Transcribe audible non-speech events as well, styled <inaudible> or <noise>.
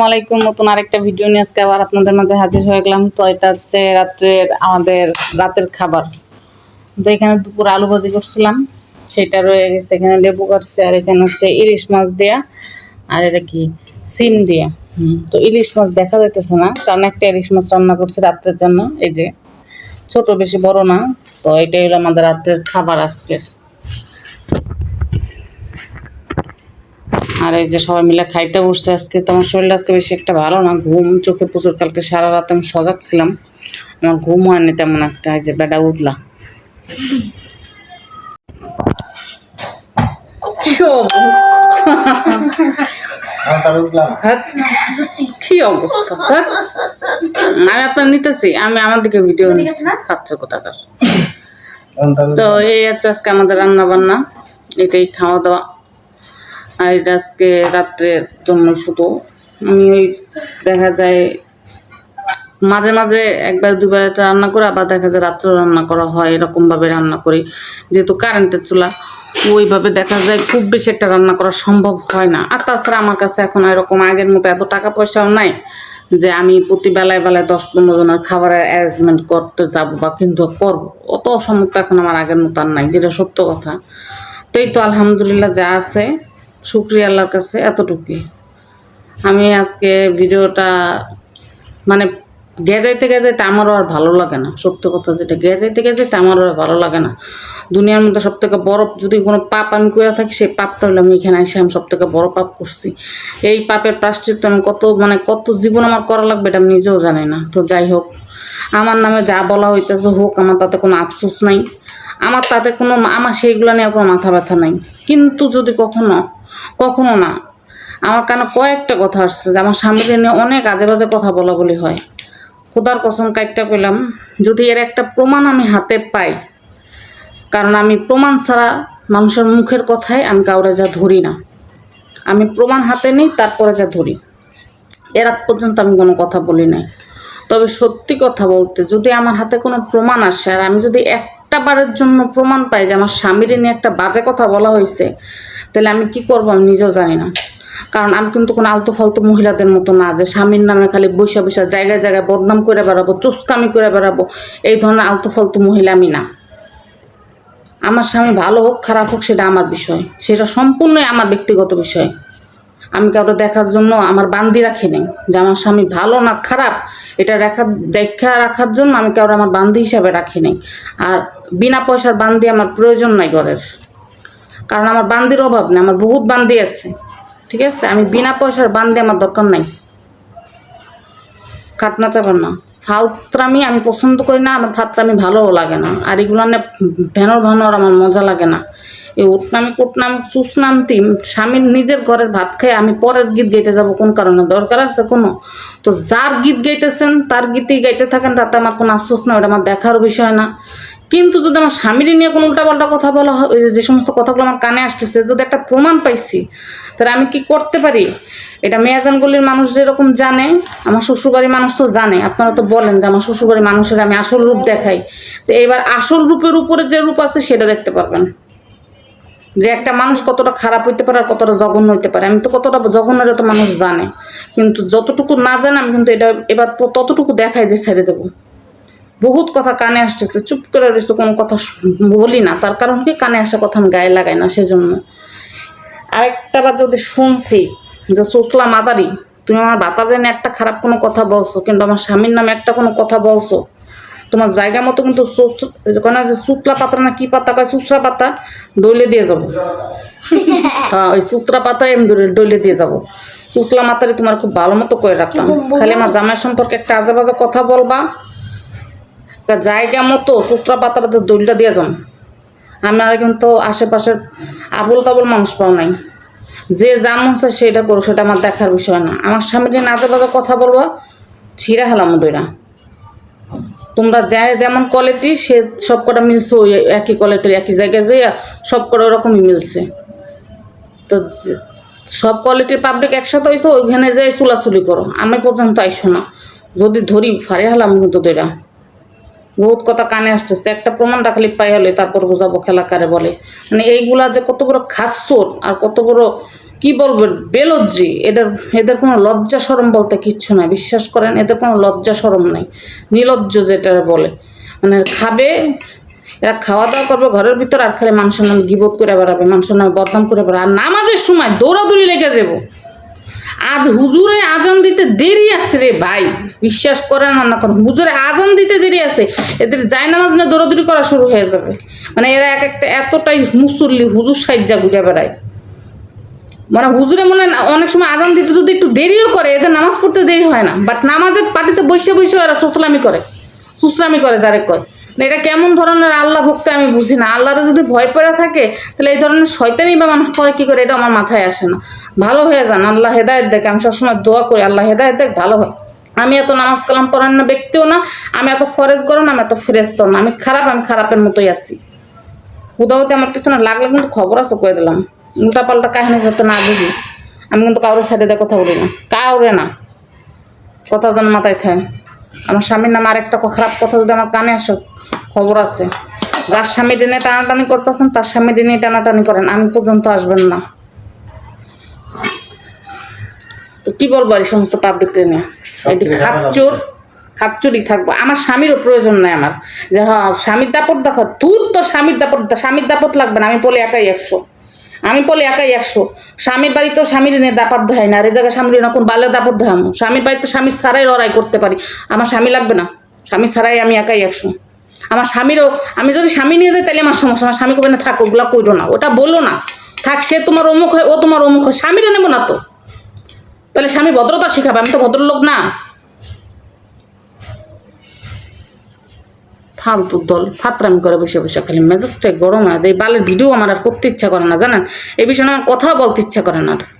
আসসালামু আলাইকুম নতুন আরেকটা ভিডিও নিয়ে আজকে আবার আপনাদের মাঝে হাজির হয়ে গেলাম। তো এটা হচ্ছে রাত্রের আমাদের রাতের খাবার। তো এখানে দুপুর আলু ভাজি করছিলাম। সেটা রয়ে গেছে এখানে লেবু কাটছে আর এখানে হচ্ছে ইলিশ মাছ দেয়া। আর এটা কি? সিম দিয়া। হুম, তো ইলিশ মাছ দেখা যাইতেছে না। কারণ একটা ইলিশ মাছ রান্না করছে রাত্রের জন্য। এই যে ছোট বেশি বড় না। তো এটাই হলো আমাদের রাত্রের খাবার আজকের। আর এই যে সবাই মিলে খাইতে বসছে, আজকে তোমার শরীরটা আজকে বেশি একটা ভালো না, ঘুম, চোখে প্রচুর, কালকে সারা রাত আমি সজাগ ছিলাম। আমার ঘুম হয়নি তেমন একটা, এই যে বেডা উঠলা। কি অবস্থা? ধ্যাৎ। আমি আপনার নিতেছি, আমি আমার দিকে ভিডিও নিচ্ছি। খাচ্ছে কোথাকার? তো এই হচ্ছে আজকে আমাদের রান্না বান্না এটাই খাওয়া দাওয়া। আর এটা আজকে রাত্রের জন্য শুধু। আমি ওই দেখা যায় মাঝে মাঝে একবার দুবার এটা রান্না করে, আবার দেখা যায় রাত্রে রান্না করা হয়, এরকমভাবে রান্না করি। যেহেতু কারেন্টের চুলা, ওইভাবে দেখা যায় খুব বেশি একটা রান্না করা সম্ভব হয় না। আর তাছাড়া আমার কাছে এখন এরকম আগের মতো এত টাকা পয়সাও নাই যে আমি প্রতি বেলায় বেলায় দশ পনেরো জনের খাবারের অ্যারেঞ্জমেন্ট করতে যাব বা কিন্তু করব। অত অসমর্থ এখন আমার আগের মতো আর নাই, যেটা সত্য কথা। তো এই তো আলহামদুলিল্লাহ যা আছে শুক্রিয়া আল্লাহর কাছে এতটুকুই। আমি আজকে ভিডিওটা মানে গেজাইতে গেজাইতে আমারও আর ভালো লাগে না, সত্য কথা যেটা। গেজাইতে গেজাইতে আমারও আর ভালো লাগে না। দুনিয়ার মধ্যে সব থেকে বড় যদি কোনো পাপ আমি করে থাকি, সেই পাপটা হলো আমি এখানে এসে আমি সব থেকে বড় পাপ করছি। এই পাপের প্রাশ্চিত্য আমি কত মানে কত জীবন আমার করা লাগবে এটা আমি নিজেও জানি না। তো যাই হোক, আমার নামে যা বলা হইতেছে হোক, আমার তাতে কোনো আফসোস নাই। আমার তাতে কোনো, আমার সেইগুলো নিয়ে কোনো মাথা ব্যথা নাই। কিন্তু যদি কখনো কখনো না। আমার কানে কয়েকটা কথা আসছে যে আমার স্বামীকে নিয়ে অনেক আজে বাজে কথা বলা বলি হয়। খোদার কসম কাইটটা পেলাম, যদি এর একটা প্রমাণ আমি হাতে পাই, কারণ আমি প্রমাণ ছাড়া মানুষের মুখের কথায় আমি কাউরে যা ধরি না। আমি প্রমাণ হাতে নিই, তারপরে যা ধরি। এর আগ পর্যন্ত আমি কোনো কথা বলি নাই। তবে সত্যি কথা বলতে যদি আমার হাতে কোনো প্রমাণ আসে, আর আমি যদি একটা বারের জন্য প্রমাণ পাই যে আমার স্বামীর নিয়ে একটা বাজে কথা বলা হয়েছে তাহলে আমি কি করব আমি নিজেও জানি না। কারণ আমি কিন্তু কোনো আলতু ফালতু মহিলাদের মতো না যে স্বামীর নামে খালি বৈশা বৈশা জায়গায় জায়গায় বদনাম করে বেড়াবো, চুস্কামি করে বেড়াবো, এই ধরনের আলতু ফালতু মহিলা আমি না। আমার স্বামী ভালো হোক, খারাপ হোক, সেটা আমার বিষয়। সেটা সম্পূর্ণই আমার ব্যক্তিগত বিষয়। আমি কাউকে দেখার জন্য আমার বান্দি রাখি নেই। যে আমার স্বামী ভালো না খারাপ, এটা রেখা দেখা রাখার জন্য আমি কাউকে আমার বান্দি হিসাবে রাখি নেই। আর বিনা পয়সার বান্দি আমার প্রয়োজন নাই ঘরের। কারণ আমার বান্দির অভাব নেই, আমার বহুত বান্দি আছে। ঠিক আছে? আমি বিনা পয়সার বান্দি আমার দরকার নাই। কাটনা চাপার না। ফালত্রামি আমি পছন্দ করি না, আমার ফাত্রামি ভালোও লাগে না। আর এগুলো না ভ্যানর ভ্যানর আমার মজা লাগে না। এই উটনামি কুটনামি চুসনামতি স্বামীর নিজের ঘরের ভাত খেয়ে আমি পরের গীত গাইতে যাব, কোন কারণে? দরকার আছে কোনো? তো যার গীত গাইতেছেন, তার গীতেই গাইতে থাকেন, তাতে আমার কোনো আফসোস না, ওটা আমার দেখার বিষয় না। কিন্তু যদি আমার স্বামীর নিয়ে কোনো উল্টাপাল্টা কথা বলা হয় যে- সমস্ত কথাগুলো আমার কানে আসতেছে, যদি একটা প্রমাণ পাইছি, তাহলে আমি কি করতে পারি? এটা মেয়াজানগুলির মানুষ যেরকম জানে, আমার শ্বশুরবাড়ির মানুষ তো জানে, আপনারা তো বলেন যে আমার শ্বশুরবাড়ির মানুষের আমি আসল রূপ দেখাই। তো এবার আসল রূপের উপরে যে রূপ আছে, সেটা দেখতে পারবেন। যে একটা মানুষ কতটা খারাপ হইতে পারে আর কতটা জঘন্য হইতে পারে। আমি তো কতটা জঘন্যের তো মানুষ জানে। কিন্তু যতটুকু না জানে, আমি কিন্তু এটা এবার ততটুকু দেখাই দিয়ে ছেড়ে দেবো। বহুত কথা কানে আসতেছে, চুপ করে রয়েছে, কোনো কথা বলি না। তার কারণ কি? কানে আসা কথা আমি গায়ে লাগাই না, সেজন্য। আরেকটা বার যদি শুনছি যে সুসলা মাদারি, তুমি আমার বাতাদের একটা খারাপ কোনো কথা বলছো, কিন্তু আমার স্বামীর নামে একটা কোনো কথা বলছো তোমার জায়গা মতো কিন্তু কোনো যে সুতলা পাতা না কি পাতা কয় সুসরা পাতা ডইলে দিয়ে যাব। <laughs> হ্যাঁ ওই সুতরা পাতা এম ডইলে দিয়ে যাব। সুসলা মাতারি তোমার খুব ভালো মতো করে রাখলাম খালি আমার জামাই সম্পর্কে একটা আজে বাজে কথা বলবা। তা জায়গা মতো সুতরা পাতাটাতে দইলটা দিয়ে যান আমার কিন্তু আশেপাশের আবল তাবল মানুষ পাও নাই। যে যা মন চায় সেটা করো সেটা আমার দেখার বিষয় না। আমার স্বামীর নাজে বাজে কথা বলবা ছিঁড়া হেলাম দইরা। তোমরা যা যেমন কোয়ালিটি সে সব কটা মিলছে ওই একই কোয়ালিটির একই জায়গায় যে সব কটা ওরকমই মিলছে। তো সব কোয়ালিটির পাবলিক একসাথে হয়েছে ওইখানে যাই চুলাচুলি করো। আমি পর্যন্ত আইসো না। যদি ধরি ফারে হলাম কিন্তু দইরা বহুত কথা কানে আসতেছে। একটা প্রমাণটা খালি পাই হলে তারপর বোঝাবো খেলা কারে বলে। মানে এইগুলা যে কত বড় খাসর আর কত বড়, কি বলব, বেলজ্জি, এদের এদের কোনো লজ্জা সরম বলতে কিচ্ছু নাই। বিশ্বাস করেন, এদের কোনো লজ্জা সরম নাই। নিলজ্জ যেটা বলে। মানে খাবে, এরা খাওয়া দাওয়া করবে ঘরের ভিতর আর খালি মানুষের নামে গিবোধ করে বেড়াবে মানুষের নামে বদনাম করে বেড়াবে। আর নামাজের সময় দৌড়াদৌড়ি লেগে যাব। আজ হুজুরে আজান দিতে দেরি আছে রে ভাই। বিশ্বাস করেন না না করেন। হুজুরে আজান দিতে দেরি আছে। এদের যায় নামাজ না দৌড়াদৌড়ি করা শুরু হয়ে যাবে। মানে এরা এক একটা এতটাই মুসল্লি, হুজুর সাইজা ঘুরে বেড়ায়। মানে হুজুরে মনে অনেক সময় আজান দিতে যদি একটু দেরিও করে, এদের নামাজ পড়তে দেরি হয় না। বাট নামাজের পার্টিতে বসে বসে এরা সোতলামি করে। সুসলামি করে যারে কয়। এটা কেমন ধরনের আল্লাহ ভক্ত আমি বুঝি না। আল্লাহরে যদি ভয় পেয়ে থাকে, তাহলে এই ধরনের শয়তানি বা মানুষ করে কি করে? এটা আমার মাথায় আসে না। ভালো হয়ে যান, আল্লাহ হেদায়ত দেখে। আমি সবসময় দোয়া করি, আল্লাহ হেদায়ত দেখ, ভালো হয়। আমি এত নামাজ কালাম পড়ার না ব্যক্তিও না, আমি এত ফরেজ করো না, আমি এত ফ্রেস্ত না। আমি খারাপ, আমি খারাপের মতোই আছি। হুদাহুতে আমার পিছনে লাগলে কিন্তু খবর আছে, কয়ে দিলাম। উল্টা পাল্টা কাহিনী যাতে না বুঝি। আমি কিন্তু কারোর সাইডে দিয়ে কথা বলি না। কাউরে না। কথা যেন মাথায় থাকে। আমার স্বামীর নামে আরেকটা খারাপ কথা যদি আমার কানে আসে খবর আছে। যার স্বামী দিনে টানাটানি করতেছেন তার স্বামী দিনে টানাটানি করেন। আমি পর্যন্ত আসবেন না। তো কি বলব এই সমস্ত পাবলিককে নিয়ে? এটি খাপচোর খাপচুরি থাকব। আমার স্বামীরও প্রয়োজন নাই আমার। যে হ্যাঁ স্বামীর দাপট দেখো তুই তো স্বামীর দাপট স্বামীর দাপট লাগবে না। আমি বলে একাই একশো। আমি বলে একাই একশো। স্বামীর বাড়ি তো স্বামীর নিয়ে দাপাত দেয় না। আর এই জায়গায় স্বামীর না কোন বালে দাপট দেয় স্বামীর বাড়িতে স্বামী ছাড়াই লড়াই করতে পারি। আমার স্বামী লাগবে না। স্বামী ছাড়াই আমি একাই একশো। আমার স্বামীরও, আমি যদি স্বামী নিয়ে যাই তাহলে আমার সমস্যা, আমার স্বামী কবে না, থাক, ওগুলা কইরো না। ওটা বলল না। থাক, সে তোমার অমুক হয়, ও তোমার অমুক হয়, স্বামীরা নেব না তো। তাহলে স্বামী ভদ্রতা শেখাবে, আমি তো ভদ্রলোক না। ফালতু দল, ফাতরামি করে বসে বসে খালি মেজাজটাই গরম হয় এই বালের ভিডিও আমার আর করতে ইচ্ছা করে না, জানেন? এই বিষয়ে আমার কথাও বলতে ইচ্ছা করে না আর।